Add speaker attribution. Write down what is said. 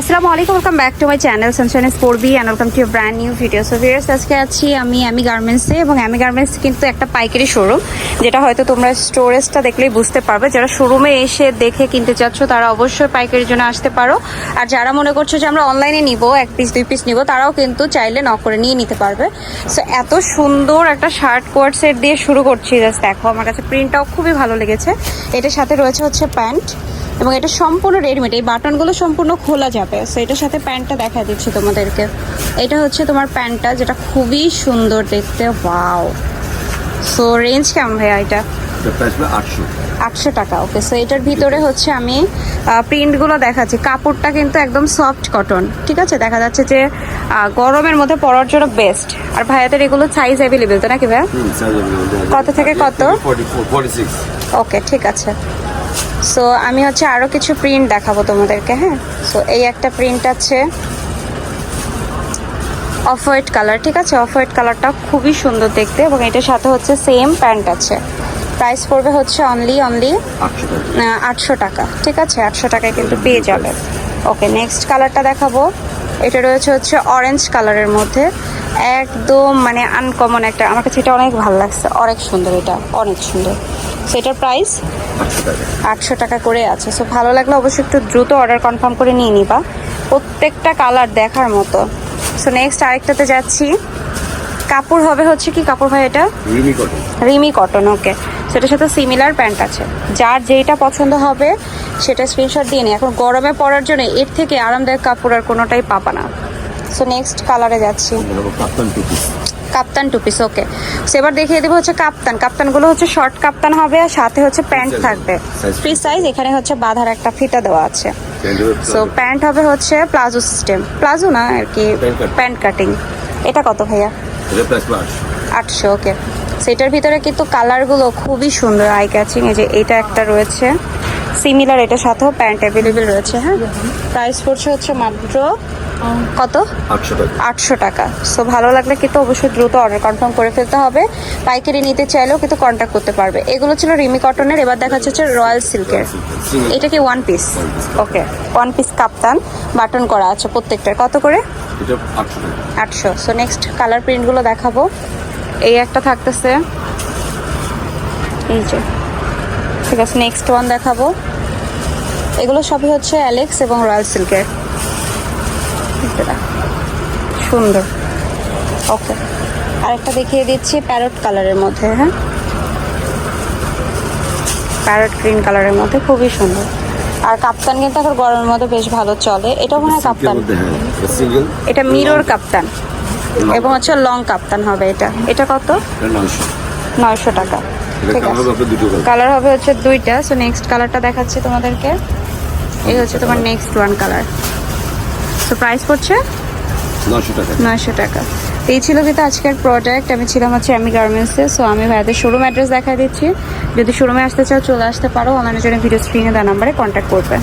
Speaker 1: আসসালামু আলাইকুম welcome back to my channel sunshine sport B and welcome to brand new video so viewers আজকে আছি আমি অ্যামি গার্মেন্টসে এবং অ্যামি গার্মেন্টস কিন্তু একটা পাইকারি শোরুম যেটা হয়তো তোমরা স্টোরেজটা দেখলেই বুঝতে পারবে। যারা শোরুমে এসে দেখে কিনতে চাচ্ছ, তারা অবশ্যই পাইকারির জন্য আসতে পারো। আর যারা মনে করছ যে আমরা অনলাইনে নিব, এক পিস দুই পিস নিব, তারাও কিন্তু চাইলে ন করে নিয়ে নিতে পারবে। সো এত সুন্দর একটা শার্ট কোয়ার্ট সেট দিয়ে শুরু করছি। জাস্ট দেখো, আমার কাছে প্রিন্টটাও খুবই ভালো লেগেছে। এটার সাথে রয়েছে হচ্ছে প্যান্ট। এবং এটা সম্পূর্ণ রেডিমেড এই বাটনগুলো সম্পূর্ণ খোলা যাবে। সো এটার সাথে প্যান্টটা দেখা দিচ্ছি তোমাদেরকে। এটা হচ্ছে তোমার প্যান্টটা যেটা খুবই সুন্দর দেখতে। ওয়াও সো রেঞ্জ কেমন ভাইয়া এটা?
Speaker 2: আটশো।
Speaker 1: টাকা ওকে সো এটার ভিতরে হচ্ছে আমি প্রিন্টগুলো দেখাচ্ছি। কাপড়টা কিন্তু একদম সফট কটন ঠিক আছে? দেখা যাচ্ছে যে গরমের মধ্যে পরার জন্য বেস্ট আর ভাইয়াদের এগুলো সাইজ অ্যাভেলেবেল তো নাকি ভাইয়া? কত থেকে কত? ওকে ঠিক আছে। সো আমি হচ্ছে আরও কিছু প্রিন্ট দেখাবো তোমাদেরকে হ্যাঁ? সো এই একটা প্রিন্ট আছে অফ হোয়াইট কালার ঠিক আছে? অফ হোয়াইট কালারটা খুবই সুন্দর দেখতে এবং এটার সাথে হচ্ছে সেম প্যান্ট আছে। প্রাইস পড়বে হচ্ছে অনলি অনলি
Speaker 2: আটশো টাকা।
Speaker 1: আটশো টাকা ঠিক আছে? আটশো টাকায় কিন্তু পেয়ে যাবে। ওকে নেক্সট কালারটা দেখাবো। এটা রয়েছে হচ্ছে অরেঞ্জ কালারের মধ্যে। একদম মানে আনকমন একটা আমার কাছে এটা অনেক ভালো লাগছে। অনেক সুন্দর এটা অনেক সুন্দর। সেটার প্রাইস
Speaker 2: আটশো টাকা
Speaker 1: করে আছে। সো ভালো লাগলে অবশ্যই একটু দ্রুত অর্ডার কনফার্ম করে নিয়ে নিবা। প্রত্যেকটা কালার দেখার মতো। সো নেক্সট আরেকটাতে যাচ্ছি। কাপড় হবে হচ্ছে কি? কাপড় হয় এটা?
Speaker 2: Rimi cotton
Speaker 1: Rimi cotton okay সেটার সাথে সিমিলার প্যান্ট আছে। যার যেইটা পছন্দ হবে সেটা স্ক্রিনশট দিয়ে নিই এখন গরমে পরার জন্য এর থেকে আরামদায়ক কাপড় আর কোনোটাই পাবা না। সো নেক্সট কালারে যাচ্ছি।
Speaker 2: Kaftan two piece
Speaker 1: kaftan two piece okay so এবার দেখিয়ে দেবো হচ্ছে কাপ্তান। কাপ্তানগুলো হচ্ছে শর্ট কাপ্তান হবে আর সাথে হচ্ছে প্যান্ট থাকবে। ফ্রি সাইজ এখানে হচ্ছে বাঁধার একটা ফিতা দেওয়া আছে। সো প্যান্ট হবে হচ্ছে প্লাজো সিস্টেম প্লাজো না আর কি প্যান্ট কাটিং এটা কত ভাইয়া?
Speaker 2: আটশো
Speaker 1: ওকে সেটার ভিতরে কিন্তু কালারগুলো খুবই সুন্দর আই ক্যাচিং এই যে এটা একটা রয়েছে। সিমিলার এটার সাথেও প্যান্ট অ্যাভেলেবেল রয়েছে হ্যাঁ? প্রাইস পড়ছে হচ্ছে মাত্র কত?
Speaker 2: আটশো টাকা।
Speaker 1: সো ভালো লাগলে কিন্তু অবশ্যই দ্রুত অর্ডার কনফার্ম করে ফেলতে হবে। পাইকারি নিতে চাইলেও কিন্তু কন্ট্যাক্ট করতে পারবে। এগুলো ছিল রিমি কটনের এবার দেখা যাচ্ছে রয়্যাল সিল্কের। এটা কি one piece okay one piece kaftan button করা আছে প্রত্যেকটার। কত করে?
Speaker 2: এটা আটশো
Speaker 1: আটশো। সো নেক্সট কালার প্রিন্টগুলো দেখাবো। এই একটা থাকতেছে। এই যে। ঠিক আছে নেক্সট ওয়ান দেখাবো। এগুলো সবই হচ্ছে অ্যালেক্স এবং রয়্যাল সিল্কের সুন্দর। ওকে আরেকটা দেখিয়ে দিচ্ছি প্যারট কালারের মধ্যে হ্যাঁ? প্যারট গ্রিন কালারের মধ্যে খুবই সুন্দর। আর কাপ্তান কিন্তু এখন গরমের মধ্যে বেশ ভালো চলে। এটা মনে হয় কাপ্তান
Speaker 2: হ্যাঁ এটা
Speaker 1: মিরর কাপ্তান এবং হচ্ছে লং কাপ্তান হবে এটা। এটা কত?
Speaker 2: নয়শো
Speaker 1: টাকা।
Speaker 2: কালার হবে কালার
Speaker 1: কালার হবে হচ্ছে দুইটা সো নেক্সট কালারটা দেখাচ্ছি তোমাদেরকে। এই হচ্ছে তোমার next one colour so price পড়ছে?
Speaker 2: নয়শো টাকা।
Speaker 1: নয়শো টাকা। তো এই ছিল কিন্তু আজকের প্রোডাক্ট আমি ছিলাম হচ্ছে আমি গার্মেন্টসে সো আমি ভাইয়াদের শোরুম অ্যাড্রেস দেখা দিচ্ছি। যদি শোরুমে আসতে চাও চলে আসতে পারো। অনলাইনের জন্য ভিডিও স্ক্রিনে দেওয়া নাম্বারে কন্ট্যাক্ট করবে।